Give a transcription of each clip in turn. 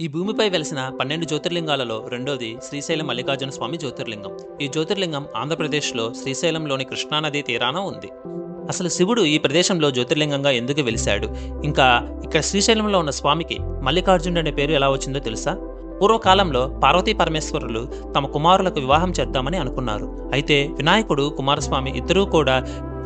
ఈ భూమిపై వెలిసిన పన్నెండు జ్యోతిర్లింగాలలో రెండోది శ్రీశైలం మల్లికార్జున స్వామి జ్యోతిర్లింగం. ఈ జ్యోతిర్లింగం ఆంధ్రప్రదేశ్లో శ్రీశైలంలోని కృష్ణానదీ తీరాన ఉంది. అసలు శివుడు ఈ ప్రదేశంలో జ్యోతిర్లింగంగా ఎందుకు వెలిశాడు? ఇంకా ఇక్కడ శ్రీశైలంలో ఉన్న స్వామికి మల్లికార్జునుడు అనే పేరు ఎలా వచ్చిందో తెలుసా? పూర్వకాలంలో పార్వతీ పరమేశ్వరులు తమ కుమారులకు వివాహం చేద్దామని అనుకున్నారు. అయితే వినాయకుడు కుమారస్వామి ఇద్దరూ కూడా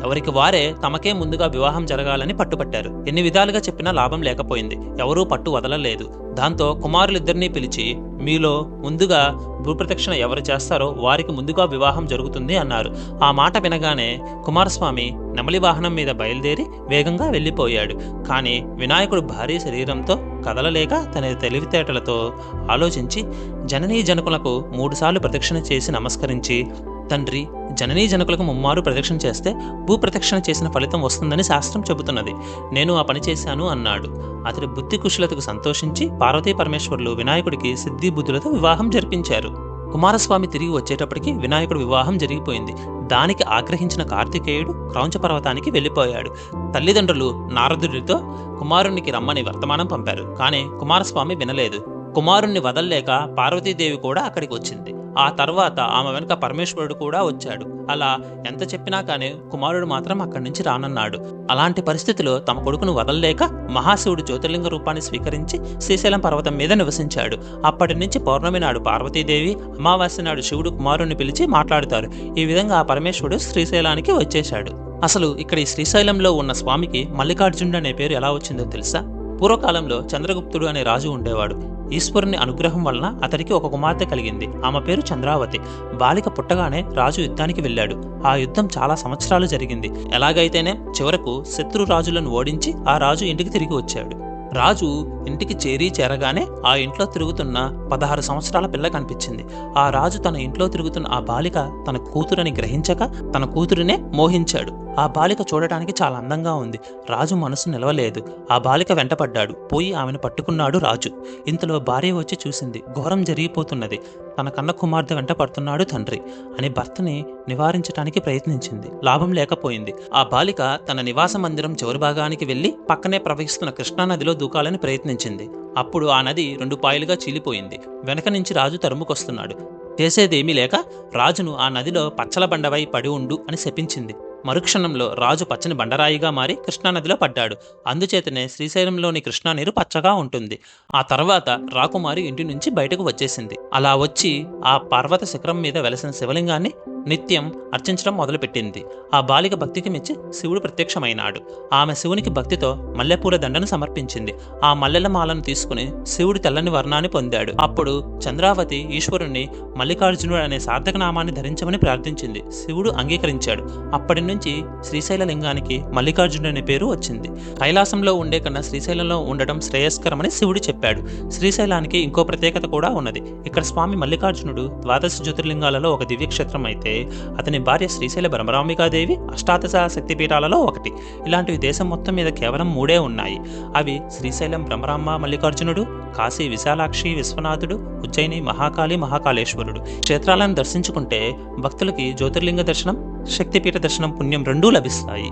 ఎవరికి వారే తమకే ముందుగా వివాహం జరగాలని పట్టుపట్టారు ఎన్ని విధాలుగా చెప్పినా లాభం లేకపోయింది. ఎవరూ పట్టు వదలలేదు. దాంతో కుమారులిద్దరినీ పిలిచి మీలో ముందుగా భూప్రదక్షిణ ఎవరు చేస్తారో వారికి ముందుగా వివాహం జరుగుతుంది అన్నారు. ఆ మాట వినగానే కుమారస్వామి నెమలి వాహనం మీద బయలుదేరి వేగంగా వెళ్ళిపోయాడు. కానీ వినాయకుడు భారీ శరీరంతో కదలలేక తన తెలివితేటలతో ఆలోచించి జననీ జనకులకు మూడుసార్లు ప్రదక్షిణ చేసి నమస్కరించి తండ్రి జననీ జనకులకు ముమ్మారు ప్రదక్షిణ చేస్తే భూప్రదక్షిణ చేసిన ఫలితం వస్తుందని శాస్త్రం చెబుతున్నది. నేను ఆ పని చేశాను అన్నాడు. అతడి బుద్ధి కుశలతకు సంతోషించి పార్వతీ పరమేశ్వరులు వినాయకుడికి సిద్ధి బుద్ధులతో వివాహం జరిపించారు. కుమారస్వామి తిరిగి వచ్చేటప్పటికి వినాయకుడు వివాహం జరిగిపోయింది. దానికి ఆగ్రహించిన కార్తికేయుడు క్రౌంచ పర్వతానికి వెళ్ళిపోయాడు. తల్లిదండ్రులు నారదుడితో కుమారునికి రమ్మని వర్తమానం పంపారు. కానీ కుమారస్వామి వినలేదు. కుమారుణ్ణి వదల్లేక పార్వతీదేవి కూడా అక్కడికి వచ్చింది. ఆ తర్వాత ఆమె వెనుక పరమేశ్వరుడు కూడా వచ్చాడు. అలా ఎంత చెప్పినా కానీ కుమారుడు మాత్రం అక్కడి నుంచి రానన్నాడు. అలాంటి పరిస్థితిలో తమ కొడుకును వదల్లేక మహాశివుడు జ్యోతిర్లింగ రూపాన్ని స్వీకరించి శ్రీశైలం పర్వతం మీద నివసించాడు. అప్పటి నుంచి పౌర్ణమి నాడు పార్వతీదేవి అమావాస్య నాడు శివుడు కుమారుడిని పిలిచి మాట్లాడుతారు. ఈ విధంగా ఆ పరమేశ్వరుడు శ్రీశైలానికి వచ్చేశాడు. అసలు ఇక్కడ ఈ శ్రీశైలంలో ఉన్న స్వామికి మల్లికార్జునుడు అనే పేరు ఎలా వచ్చిందో తెలుసా? పూర్వకాలంలో చంద్రగుప్తుడు అనే రాజు ఉండేవాడు. ఈశ్వరుని అనుగ్రహం వలన అతడికి ఒక కుమార్తె కలిగింది. ఆమె పేరు చంద్రావతి. బాలిక పుట్టగానే రాజు యుద్ధానికి వెళ్ళాడు. ఆ యుద్ధం చాలా సంవత్సరాలు జరిగింది. ఎలాగైతేనే చివరకు శత్రు రాజులను ఓడించి ఆ రాజు ఇంటికి తిరిగి వచ్చాడు. రాజు ఇంటికి చేరి చేరగానే ఆ ఇంట్లో తిరుగుతున్న పదహారు సంవత్సరాల పిల్ల కనిపించింది. ఆ రాజు తన ఇంట్లో తిరుగుతున్న ఆ బాలిక తన కూతురని గ్రహించక తన కూతురినే మోహించాడు. ఆ బాలిక చూడటానికి చాలా అందంగా ఉంది. రాజు మనసు నిలవలేదు. ఆ బాలిక వెంటపడ్డాడు. పోయి ఆమెను పట్టుకున్నాడు రాజు. ఇంతలో భార్య వచ్చి చూసింది. ఘోరం జరిగిపోతున్నది. తన కన్న కుమార్తె వెంట పడుతున్నాడు తండ్రి అని భర్తని నివారించడానికి ప్రయత్నించింది. లాభం లేకపోయింది. ఆ బాలిక తన నివాస మందిరం చివరి భాగానికి వెళ్ళి పక్కనే ప్రవహిస్తున్న కృష్ణానదిలో దూకాలని ప్రయత్నించింది. అప్పుడు ఆ నది రెండు పాయలుగా చీలిపోయింది. వెనక నుంచి రాజు తరుముకొస్తున్నాడు. చేసేదేమీ లేక రాజును ఆ నదిలో పచ్చల బండవై పడి ఉండు అని శపించింది. మరుక్షణంలో రాజు పచ్చని బండరాయిగా మారి కృష్ణానదిలో పడ్డాడు. అందుచేతనే శ్రీశైలంలోని కృష్ణా నీరు పచ్చగా ఉంటుంది. ఆ తర్వాత రాకుమారి ఇంటి నుంచి బయటకు వచ్చేసింది. అలా వచ్చి ఆ పర్వత శిఖరం మీద వెలసిన శివలింగాన్ని నిత్యం అర్చించడం మొదలుపెట్టింది. ఆ బాలిక భక్తికి మెచ్చి శివుడు ప్రత్యక్షమైనాడు. ఆమె శివునికి భక్తితో మల్లెపూల దండను సమర్పించింది. ఆ మల్లెల మాలను తీసుకుని శివుడు తెల్లని వర్ణాన్ని పొందాడు. అప్పుడు చంద్రావతి ఈశ్వరుణ్ణి మల్లికార్జునుడు అనే సార్థక నామాన్ని ధరించమని ప్రార్థించింది. శివుడు అంగీకరించాడు. అప్పటి నుంచి శ్రీశైల లింగానికి మల్లికార్జునుడు అనే పేరు వచ్చింది. కైలాసంలో ఉండే కన్నా శ్రీశైలంలో ఉండటం శ్రేయస్కరమని శివుడు చెప్పాడు. శ్రీశైలానికి ఇంకో ప్రత్యేకత కూడా ఉన్నది. ఇక్కడ స్వామి మల్లికార్జునుడు ద్వాదశ జ్యోతిర్లింగాలలో ఒక దివ్యక్షేత్రం అయితే అతని భార్య శ్రీశైల బ్రహ్మరాంబికాదేవి అష్టాదశ శక్తిపీఠాలలో ఒకటి. ఇలాంటివి దేశం మొత్తం మీద కేవలం మూడే ఉన్నాయి. అవి శ్రీశైలం బ్రహ్మరాంబ మల్లికార్జునుడు కాశీ విశాలాక్షి విశ్వనాథుడు ఉజ్జయిని మహాకాళి మహాకాళేశ్వరుడు. క్షేత్రాలను దర్శించుకుంటే భక్తులకి జ్యోతిర్లింగ దర్శనం శక్తిపీఠ దర్శనం పుణ్యం రెండూ లభిస్తాయి.